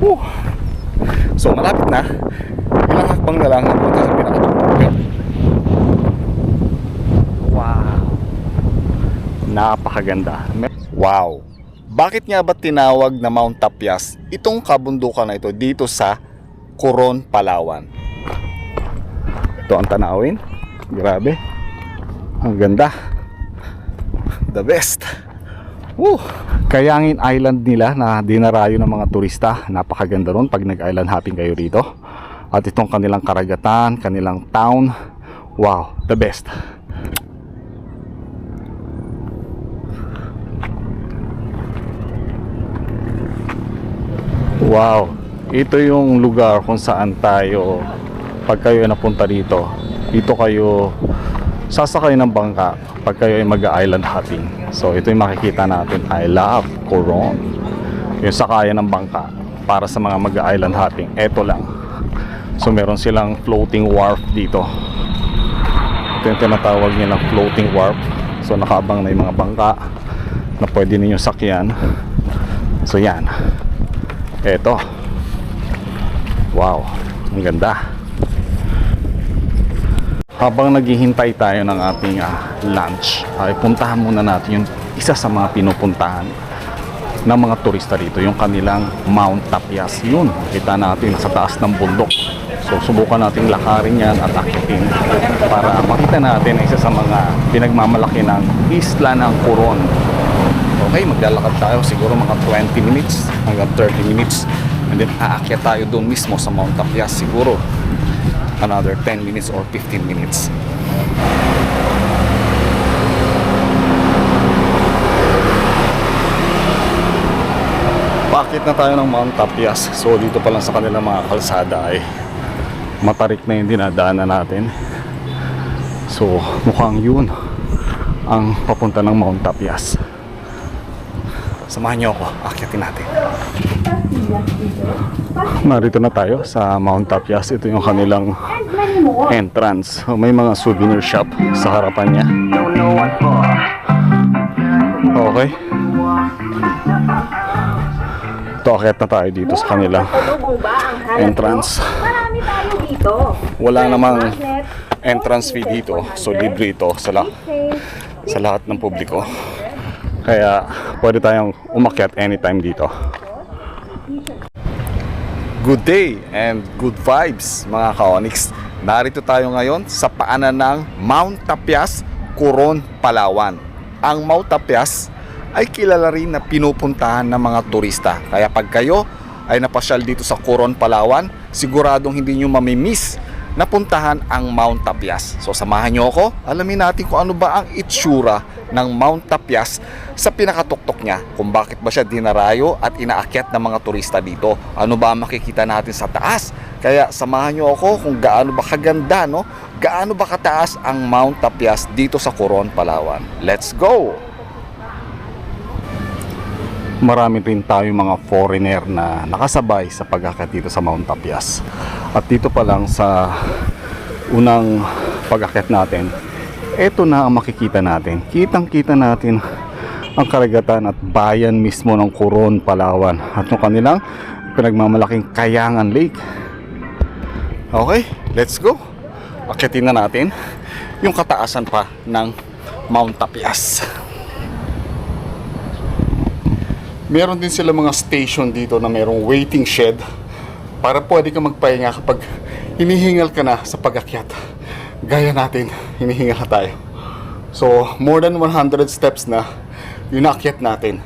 Whew. So malapit na. Ilang hakbang na lang hanggang sa pinakatugtog. Wow. Napakaganda. Wow. Bakit nga ba tinawag na Mount Tapias itong kabundukan na ito dito sa Coron, Palawan? Ito ang tanawin. Grabe. Ang ganda. The best. Woo! Kayangin Island nila na dinarayo ng mga turista. Napakaganda ron pag nag-island hopping kayo rito. At itong kanilang karagatan, kanilang town. Wow, the best. Wow, ito yung lugar kung saan tayo pag kayo ay napunta dito. Dito kayo sasakay ng bangka pag kayo ay mag-island hopping. So ito yung makikita natin. I love Coron. Yung sakayan ng bangka para sa mga mag-island hopping. Ito lang. So meron silang floating wharf dito. Ito yung tinatawag nilang floating wharf. So nakaabang na yung mga bangka na pwede ninyo sakyan. So yan. Ito. Wow. Ang ganda. Habang naghihintay tayo ng ating ah, lunch, ay puntahan muna natin yung isa sa mga pinupuntahan ng mga turista rito, yung kanilang Mount Tapias. Yun, kita natin sa taas ng bundok. So subukan nating lakarin yan at akitin para makita natin isa sa mga pinagmamalaki ng isla ng Coron. Okay, maglalakad tayo siguro mga 20 minutes hanggang 30 minutes and then aakyat tayo doon mismo sa Mount Tapias siguro another 10 minutes or 15 minutes. Bakit na tayo ng Mount Tapias? So dito pa lang sa kanilang mga kalsada ay matarik na yung dinadaanan natin. So mukhang yun ang papunta ng Mount Tapias. Samahan niyo ako, akyatin natin. Narito na tayo sa Mount Tapias. Ito yung kanilang entrance. So, may mga souvenir shop sa harapan niya. Okay. Ito, na tayo dito sa hanap entrance. Wala namang entrance fee dito. So, libre ito sa, la- sa lahat ng publiko. Kaya, pwede tayong umakyat anytime dito. Good day and good vibes mga ka-Onyx. Narito tayo ngayon sa paanan ng Mount Tapias, Coron, Palawan. Ang Mount Tapias ay kilala rin na pinupuntahan ng mga turista. Kaya pag kayo ay napasyal dito sa Coron, Palawan, siguradong hindi nyo mamimiss na puntahan ang Mount Tapias. So samahan nyo ako, alamin natin kung ano ba ang itsura ng Mount Tapias sa pinakatuktok niya. Kung bakit ba siya dinarayo at inaakyat ng mga turista dito. Ano ba makikita natin sa taas? Kaya samahan nyo ako kung gaano ba kaganda, no? Gaano ba kataas ang Mount Tapias dito sa Coron, Palawan. Let's go! marami rin tayo mga foreigner na nakasabay sa pag-akyat dito sa Mount Tapias. At dito pa lang sa unang pag-akyat natin, eto na ang makikita natin. Kitang-kita natin ang karagatan at bayan mismo ng Coron, Palawan at yung kanilang pinagmamalaking Kayangan Lake. Okay, let's go. Akyatin na natin yung kataasan pa ng Mount Tapias. Meron din sila mga station dito na merong waiting shed para pwede ka magpahinga kapag hinihingal ka na sa pag-akyat. Gaya natin, hinihingal na tayo. So, more than 100 steps na yung natin.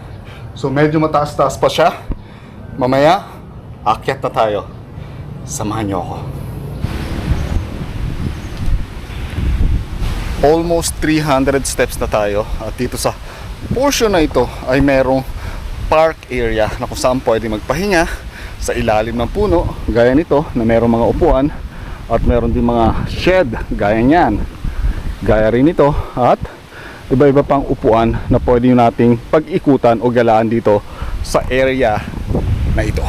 So, medyo mataas-taas pa siya. Mamaya, akyat na tayo. Samahan niyo ako. Almost 300 steps na tayo at dito sa portion na ito ay merong park area na kung saan pwede magpahinga sa ilalim ng puno gaya nito na merong mga upuan at meron din mga shed gaya niyan. Gaya rin ito at iba-iba pang upuan na pwede nating pag-ikutan o galaan dito sa area na ito.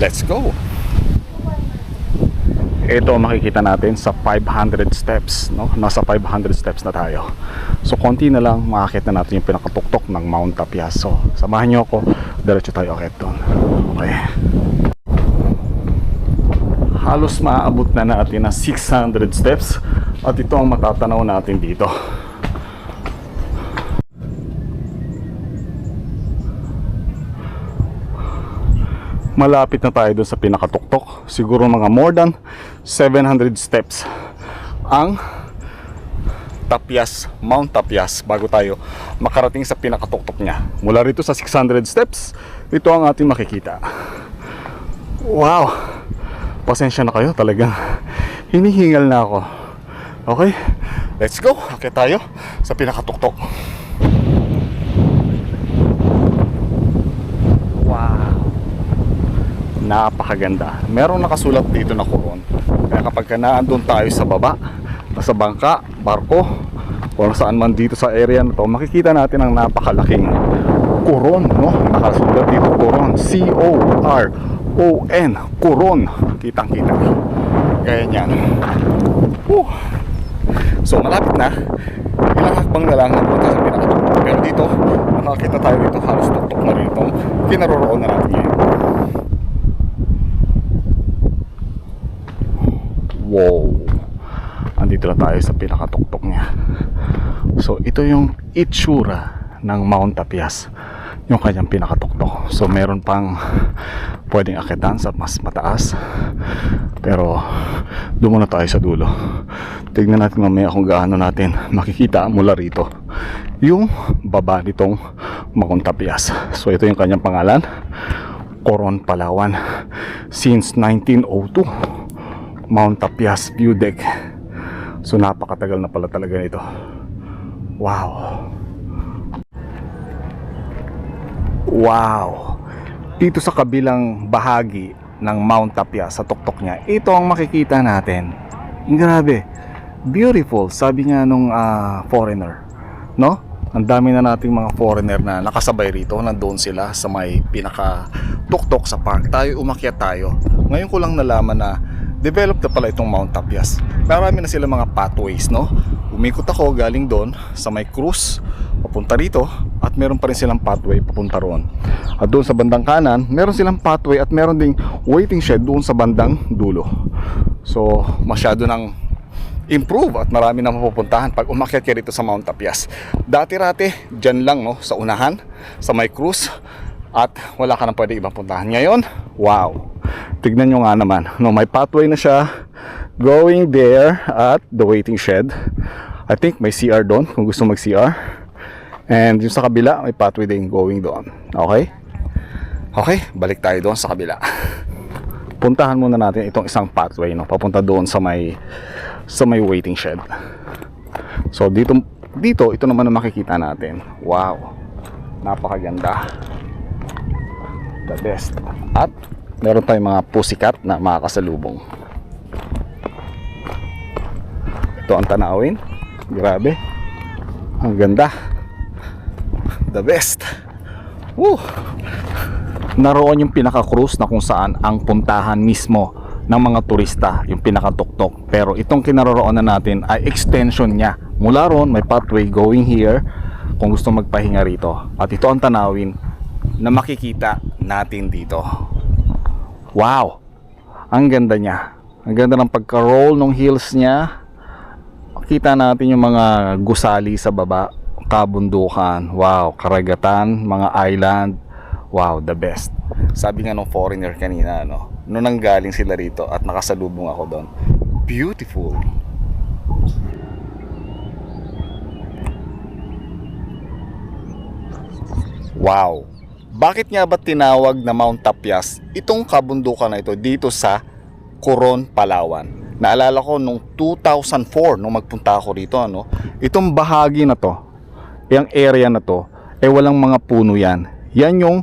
Let's go! Ito makikita natin sa 500 steps no? Nasa 500 steps na tayo. So konti na lang makakita natin yung pinakatuktok ng Mount Tapias so samahan nyo ako. Diretso tayo akit doon. Okay halos maaabot na natin na 600 steps at ito ang matatanaw natin dito. Malapit na tayo dun sa pinakatuktok. Siguro mga more than 700 steps ang Tapias, Mount Tapias bago tayo makarating sa pinakatuktok niya. Mula rito sa 600 steps, ito ang ating makikita. Wow! Pasensya na kayo, talagang hinihingal na ako. Okay, let's go. Akit tayo sa pinakatuktok. Wow! Napakaganda. Merong nakasulat dito na kuron. Kaya kapag ka naandun tayo sa baba, sa bangka, barko, o saan man dito sa area na to, makikita natin ang napakalaking kuron, no? Nakasulat dito kuron. C-O-R-O-N. Kuron. Kitang-kita. Kaya niyan. Whew. So, malapit na. Ilang hakbang na lang nandun tayo sa pinakatuktok. Pero dito, nakakita tayo dito halos tuktok na rin itong kinaroroon na natin ngayon. Wow! Andito na tayo sa pinakatuktok niya. So, ito yung itsura ng Mount Tapias. Yung kanyang pinakatuktok. So, meron pang pwedeng akitan sa mas mataas. Pero, doon muna tayo sa dulo. Tignan natin mamaya kung gaano natin makikita mula rito yung baba nitong Mount Tapias. So, ito yung kanyang pangalan. Coron, Palawan. Since 1902. Mount Tapias View Deck. So napakatagal na pala talaga nito. Wow. Wow. Dito sa kabilang bahagi ng Mount Tapias sa tuktok niya, ito ang makikita natin. Grabe. Beautiful, sabi nga nung ah, foreigner. No? Ang dami na nating mga foreigner na nakasabay rito. Nandoon sila sa may pinaka tuktok sa park. Tayo umakyat tayo. Ngayon ko lang nalaman na develop na pala itong Mount Tapias. Marami na sila mga pathways, no? Umikot ako galing doon sa may cruise papunta rito at meron pa rin silang pathway papunta roon. At doon sa bandang kanan, meron silang pathway at meron ding waiting shed doon sa bandang dulo. So, masyado nang improve at marami na mapupuntahan pag umakyat ka dito sa Mount Tapias. Dati-rati, dyan lang no, sa unahan, sa may cruise at wala ka nang pwede ibang puntahan. Ngayon, wow! Tignan nyo nga naman, no, may pathway na siya going there at the waiting shed. I think may CR doon kung gusto mag-CR. And yung sa kabila, may pathway din going doon. Okay? Okay, balik tayo doon sa kabila. Puntahan muna natin itong isang pathway no, papunta doon sa may sa may waiting shed. So dito dito ito naman ang makikita natin. Wow. Napakaganda. The best. At meron tayong mga pusikat na makakasalubong. Ito ang tanawin. Grabe. Ang ganda. The best. Woo! Naroon yung pinaka-cruise na kung saan ang puntahan mismo ng mga turista, yung pinakatuktok. Pero itong kinaroroonan natin ay extension niya. Mula ron, may pathway going here kung gusto magpahinga rito. At ito ang tanawin na makikita natin dito. Wow! Ang ganda niya. Ang ganda ng pagka-roll ng heels niya. Kita natin yung mga gusali sa baba, kabundukan, wow, karagatan, mga island, wow, the best. Sabi nga nung foreigner kanina, no, nung nanggaling sila rito at nakasalubong ako doon, beautiful. Wow! Bakit nga ba tinawag na Mount Tapias itong kabundukan na ito dito sa Coron, Palawan? Naalala ko nung 2004 nung magpunta ako rito ano, itong bahagi na to, yung area na to, eh walang mga puno yan. Yan yung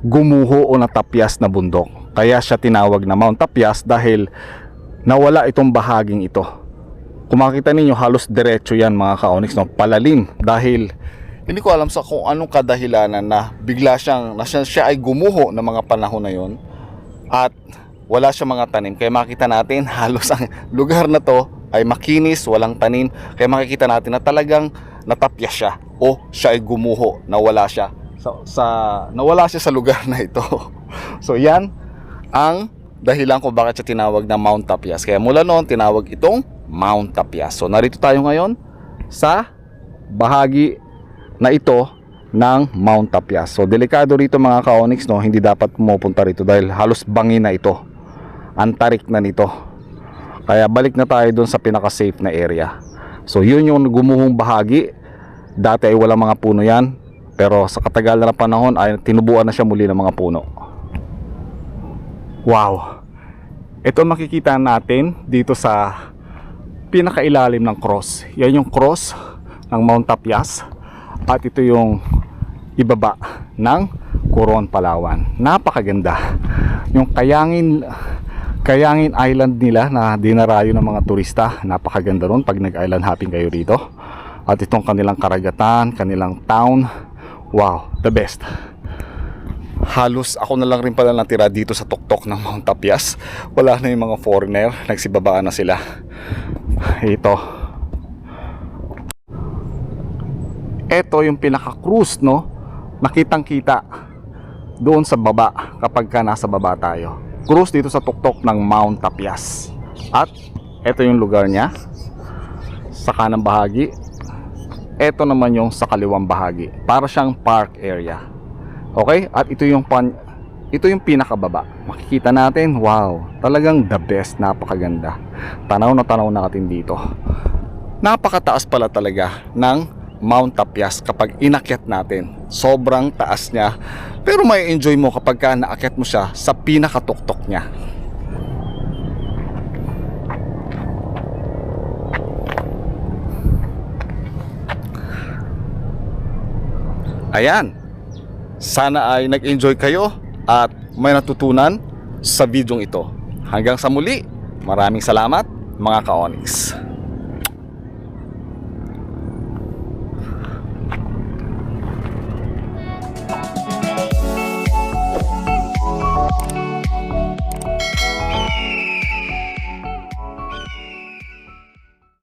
gumuho o natapyas na bundok. Kaya siya tinawag na Mount Tapias dahil nawala itong bahaging ito. Kung makita ninyo halos diretso yan mga ka-onyx no, palalim dahil hindi ko alam sa kung anong kadahilanan na bigla siyang na siya, siya ay gumuho ng mga panahon na yon at wala siya mga tanim kaya makita natin halos ang lugar na to ay makinis, walang tanim kaya makikita natin na talagang natapya siya o siya ay gumuho, nawala siya sa, sa nawala siya sa lugar na ito. so yan ang dahilan kung bakit siya tinawag na Mount Tapias. Kaya mula noon, tinawag itong Mount Tapias. So narito tayo ngayon sa bahagi na ito ng Mount Tapias. So delikado rito mga ka-onyx, no? hindi dapat pumupunta rito dahil halos bangin na ito. Antarik na nito. Kaya balik na tayo doon sa pinaka-safe na area. So yun yung gumuhong bahagi. Dati ay walang mga puno yan. Pero sa katagalan ng panahon ay tinubuan na siya muli ng mga puno. Wow! Ito makikita natin dito sa pinakailalim ng cross. Yan yung cross ng Mount Tapias. At ito yung ibaba ng Coron, Palawan. Napakaganda. Yung Kayangin Kayangin Island nila na dinarayo ng mga turista. Napakaganda ron pag nag-island hopping kayo rito. At itong kanilang karagatan, kanilang town. Wow, the best. Halos ako na lang rin pala natira dito sa tuktok ng Mount Tapias. Wala na yung mga foreigner, nagsibabaan na sila. Ito. Ito yung pinaka-cruise, no? Nakitang kita doon sa baba kapag ka nasa baba tayo. Cruise dito sa tuktok ng Mount Tapias. At ito yung lugar niya. Sa kanang bahagi. Ito naman yung sa kaliwang bahagi. Para siyang park area. Okay? At ito yung pan ito yung pinakababa. Makikita natin, wow, talagang the best, napakaganda. Tanaw na tanaw na natin dito. Napakataas pala talaga ng Mount Tapias kapag inakyat natin. Sobrang taas niya. Pero may enjoy mo kapag ka naakyat mo siya sa pinakatuktok niya. Ayan. Sana ay nag-enjoy kayo at may natutunan sa videong ito. Hanggang sa muli, maraming salamat mga ka-Onyx.